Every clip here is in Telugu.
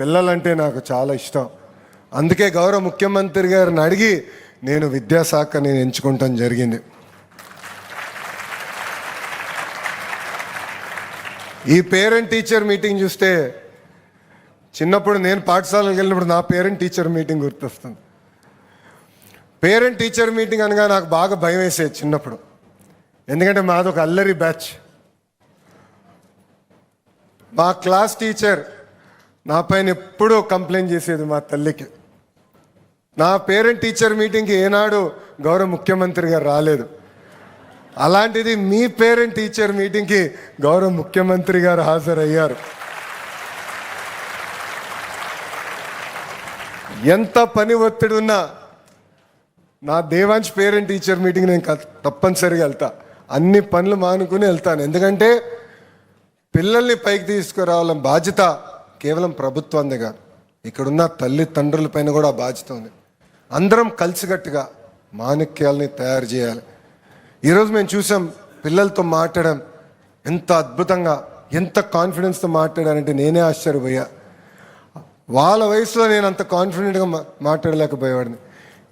పిల్లలంటే నాకు చాలా ఇష్టం. అందుకే గౌరవ ముఖ్యమంత్రి గారిని అడిగి నేను విద్యాశాఖ నేను ఎంచుకుంటాం జరిగింది. ఈ పేరెంట్ టీచర్ మీటింగ్ చూస్తే చిన్నప్పుడు నేను పాఠశాలకు వెళ్ళినప్పుడు నా పేరెంట్ టీచర్ మీటింగ్ గుర్తొస్తుంది. పేరెంట్ టీచర్ మీటింగ్ అనగా నాకు బాగా భయం వేసేది చిన్నప్పుడు. ఎందుకంటే మాది ఒక అల్లరి బ్యాచ్. మా క్లాస్ టీచర్ నా పైన ఎప్పుడూ కంప్లైంట్ చేసేది మా తల్లికి. నా పేరెంట్ టీచర్ మీటింగ్కి ఏనాడు గౌరవ ముఖ్యమంత్రి గారు రాలేదు. అలాంటిది మీ పేరెంట్ టీచర్ మీటింగ్కి గౌరవ ముఖ్యమంత్రి గారు హాజరయ్యారు. ఎంత పని ఒత్తిడి ఉన్నా నా దేవాంశ్ పేరెంట్ టీచర్ మీటింగ్ నేను తప్పనిసరిగా వెళ్తా. అన్ని పనులు మానుకుని వెళ్తాను. ఎందుకంటే పిల్లల్ని పైకి తీసుకురావాలని బాధ్యత కేవలం ప్రభుత్వందే కాదు ఇక్కడున్న తల్లిదండ్రుల పైన కూడా బాధ్యత ఉంది. అందరం కలిసికట్టుగా మాణిక్యాలని తయారు చేయాలి. ఈరోజు మేము చూసాం పిల్లలతో మాట్లాడడం ఎంత అద్భుతంగా ఎంత కాన్ఫిడెన్స్తో మాట్లాడారంటే నేనే ఆశ్చర్యపోయా. వాళ్ళ వయసులో నేను అంత కాన్ఫిడెంట్గా మా- మాట్లాడలేకపోయేవాడిని.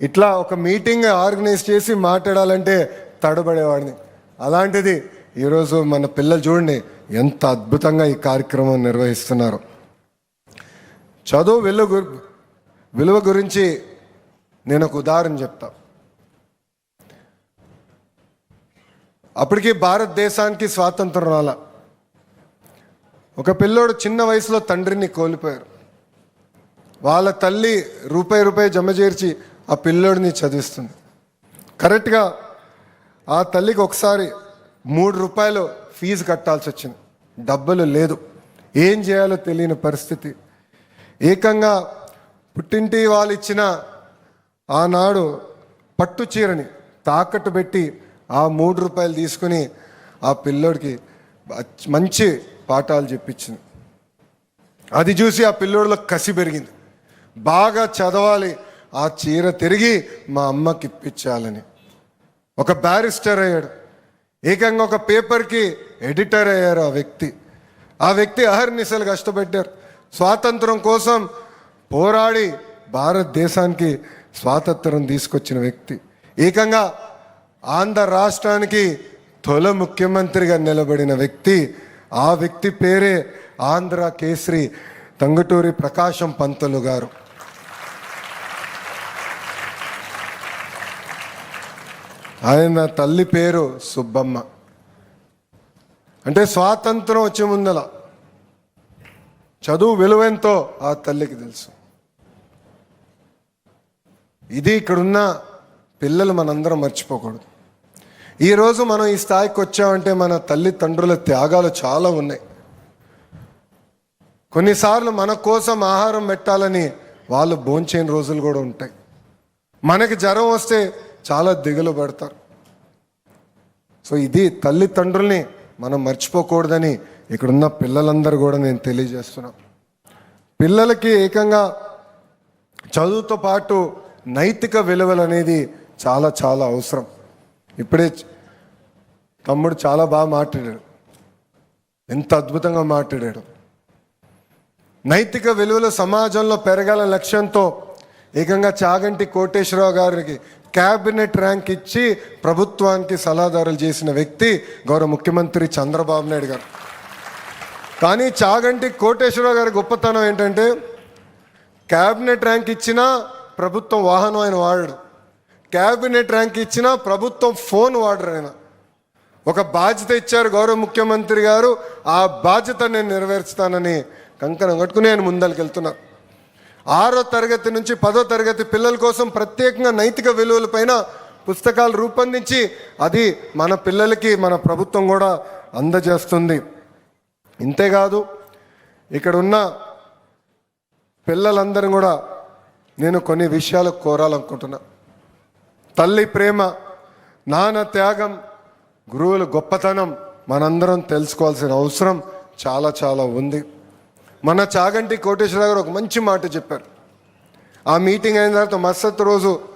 ఇట్లా ఒక మీటింగ్ ఆర్గనైజ్ చేసి మాట్లాడాలంటే తడబడేవాడిని. అలాంటిది ఈరోజు మన పిల్లలు చూడండి ఎంత అద్భుతంగా ఈ కార్యక్రమం నిర్వహిస్తున్నారు. చదువు విలువ విలువ గురించి నేను ఒక ఉదాహరణ చెప్తా. అప్పటికి భారతదేశానికి స్వాతంత్రం రాల. ఒక పిల్లోడు చిన్న వయసులో తండ్రిని కోల్పోయారు. వాళ్ళ తల్లి రూపాయి రూపాయి జమ చేర్చి ఆ పిల్లోడిని చదివిస్తుంది. కరెక్ట్గా ఆ తల్లికి ఒకసారి మూడు రూపాయలు ఫీజు కట్టాల్సి వచ్చింది. డబ్బులు లేదు. ఏం చేయాలో తెలియని పరిస్థితి. ఏకంగా పుట్టింటి వాళ్ళు ఇచ్చిన ఆనాడు పట్టు చీరని తాకట్టు పెట్టి ఆ మూడు రూపాయలు తీసుకుని ఆ పిల్లోడికి మంచి పాఠాలు చెప్పించింది. అది చూసి ఆ పిల్లోడిలో కసి పెరిగింది. బాగా చదవాలి ఆ చీర తిరిగి మా అమ్మకి ఇప్పించాలని. ఒక బ్యారిస్టర్ అయ్యాడు. ఏకంగా ఒక పేపర్కి ఎడిటర్ అయ్యారు ఆ వ్యక్తి. ఆ వ్యక్తి అహర్నిశలు కష్టపెట్టారు స్వాతంత్రం కోసం పోరాడి భారతదేశానికి స్వాతంత్రం తీసుకొచ్చిన వ్యక్తి. ఏకంగా ఆంధ్ర రాష్ట్రానికి తొల ముఖ్యమంత్రిగా నిలబడిన వ్యక్తి. ఆ వ్యక్తి పేరే ఆంధ్ర కేసరి తంగటూరి ప్రకాశం పంతులు గారు. ఆయన తల్లి పేరు సుబ్బమ్మ. అంటే స్వాతంత్రం వచ్చే ముందల చదువు విలువెంతో ఆ తల్లికి తెలుసు. ఇది ఇక్కడున్న పిల్లలు మనందరం మర్చిపోకూడదు. ఈరోజు మనం ఈ స్థాయికి వచ్చామంటే మన తల్లిదండ్రుల త్యాగాలు చాలా ఉన్నాయి. కొన్నిసార్లు మన కోసం ఆహారం పెట్టాలని వాళ్ళు భోంచేని రోజులు కూడా ఉంటాయి. మనకి జ్వరం వస్తే చాలా దిగులు పడతారు. సో ఇది తల్లిదండ్రుల్ని మనం మర్చిపోకూడదని ఇక్కడున్న పిల్లలందరూ కూడా నేను తెలియజేస్తున్నా. పిల్లలకి ఏకంగా చదువుతో పాటు నైతిక విలువలు అనేది చాలా చాలా అవసరం. ఇప్పుడే తమ్ముడు చాలా బాగా మాట్లాడాడు. ఎంత అద్భుతంగా మాట్లాడాడు. నైతిక విలువలు సమాజంలో పెరగాల లక్ష్యంతో ఏకంగా చాగంటి కోటేశ్వరరావు గారికి క్యాబినెట్ ర్యాంక్ ఇచ్చి ప్రభుత్వానికి సలహాదారులు చేసిన వ్యక్తి గౌరవ ముఖ్యమంత్రి చంద్రబాబు నాయుడు గారు. కానీ చాగంటి కోటేశ్వరరావు గారి గొప్పతనం ఏంటంటే క్యాబినెట్ ర్యాంక్ ఇచ్చినా ప్రభుత్వం వాహనం ఆయన వాడడు. క్యాబినెట్ ర్యాంక్ ఇచ్చినా ప్రభుత్వం ఫోన్ వాడరు ఆయన. ఒక బాధ్యత ఇచ్చారు గౌరవ ముఖ్యమంత్రి గారు ఆ బాధ్యత నేను నెరవేర్చుతానని కంకణం కట్టుకుని ఆయన ముందరికి వెళ్తున్నారు ఆరో తరగతి నుంచి పదో తరగతి పిల్లల కోసం ప్రత్యేకంగా నైతిక విలువలపైన పుస్తకాలు రూపొందించి అది మన పిల్లలకి మన ప్రభుత్వం కూడా అందజేస్తుంది. ఇంతేకాదు ఇక్కడ ఉన్న పిల్లలందరం కూడా నేను కొన్ని విషయాలు కోరాలనుకుంటున్నా. తల్లి ప్రేమ నాన్న త్యాగం గురువుల గొప్పతనం మనందరం తెలుసుకోవాల్సిన అవసరం చాలా చాలా ఉంది. మన చాగంటి కోటేశ్వరరావు గారు ఒక మంచి మాట చెప్పారు. ఆ మీటింగ్ అయిన తర్వాత మరుసటి రోజు